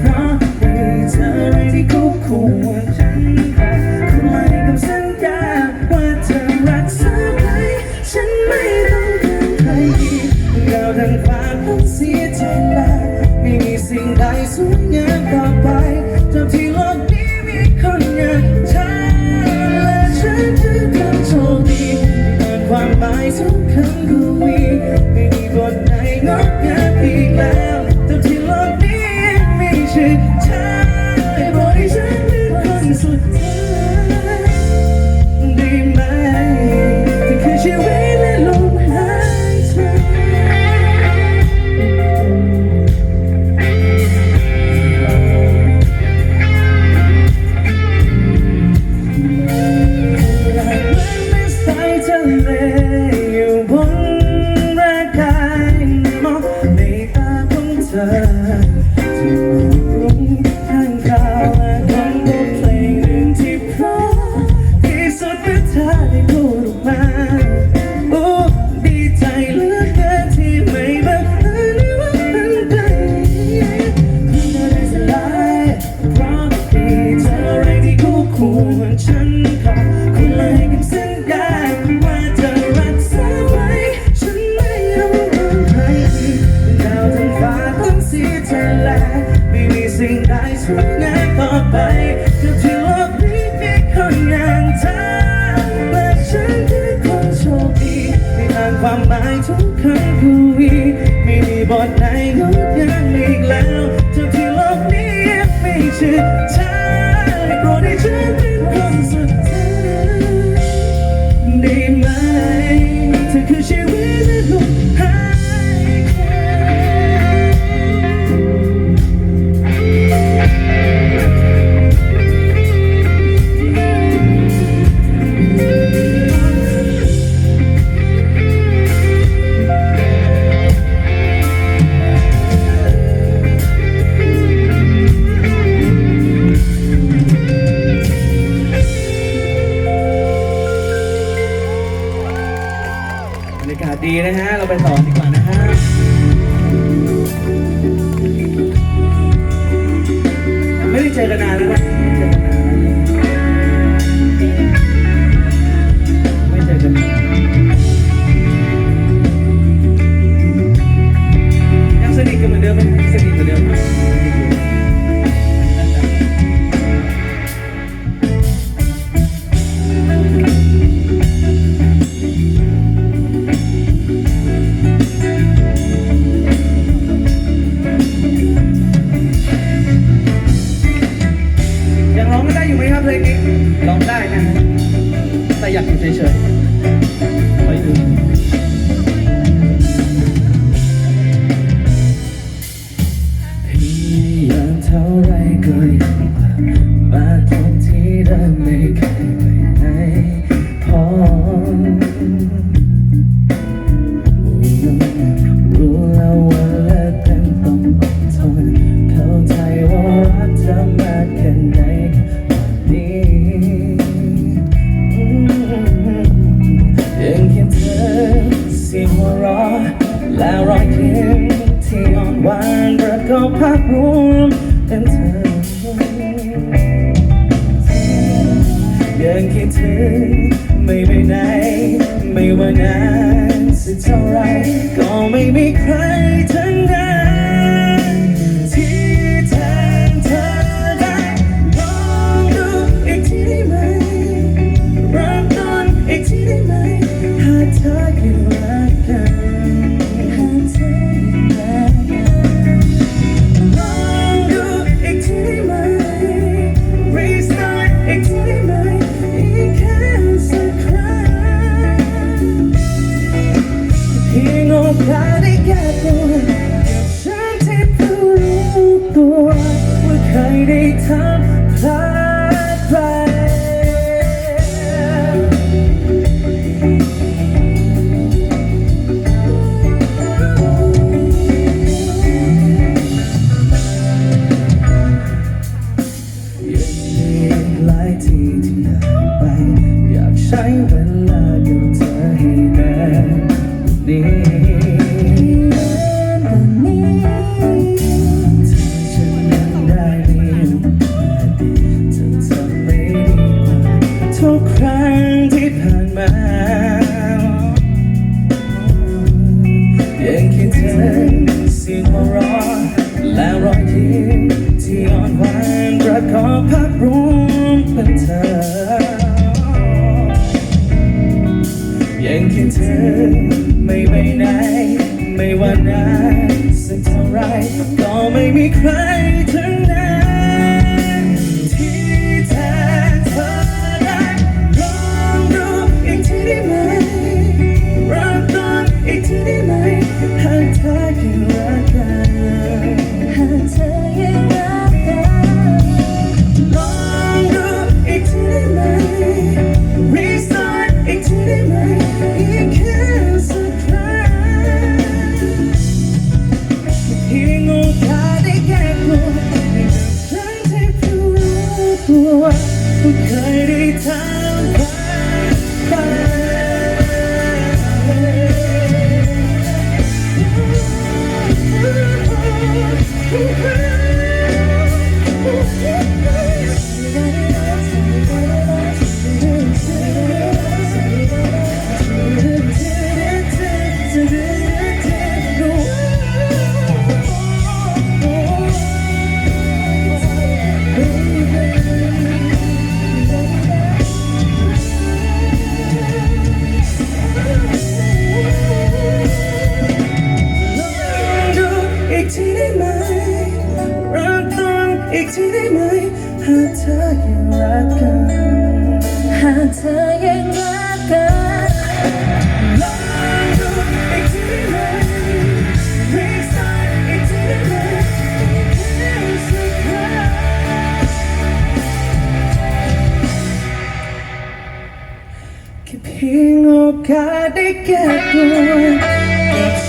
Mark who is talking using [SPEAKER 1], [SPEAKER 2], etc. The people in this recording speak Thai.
[SPEAKER 1] เพราะมีเธอในที่ควบคุมฉันคุณไฉับสัญญว่าเธอรักษาไว้ฉันไม่ต้องการใครอีเราทั้งฟ้าต้องเสียใจแล้วไม่มีสิ่งใดสวยงามต่อไปจนที่โลกนี้มีคนอย่างเธอและฉันจึงต้อโชคดีเปิวามหมายทุคำคุวี วฉันขาด ดีนะฮะ เราไปต่อดีกว่านะฮะไม่ได้เจอกันนานแล้วนะ ไปดูพี่ยังเท่าไรก็ยังมาตรงที่เริ่มไม่ เท่าไรก็ไม่มีใคร single planet. มีใคร ที่ได้ไหมหากเธอยังรักกัน
[SPEAKER 2] หากเธอยังรักกัน
[SPEAKER 1] ลองดูอีกทีได้ไหมพลิกซ้าย
[SPEAKER 2] อีก
[SPEAKER 1] ทีได้ไหมแค่สักครั้งแค่เพียงโอกาสได้แก้ตัว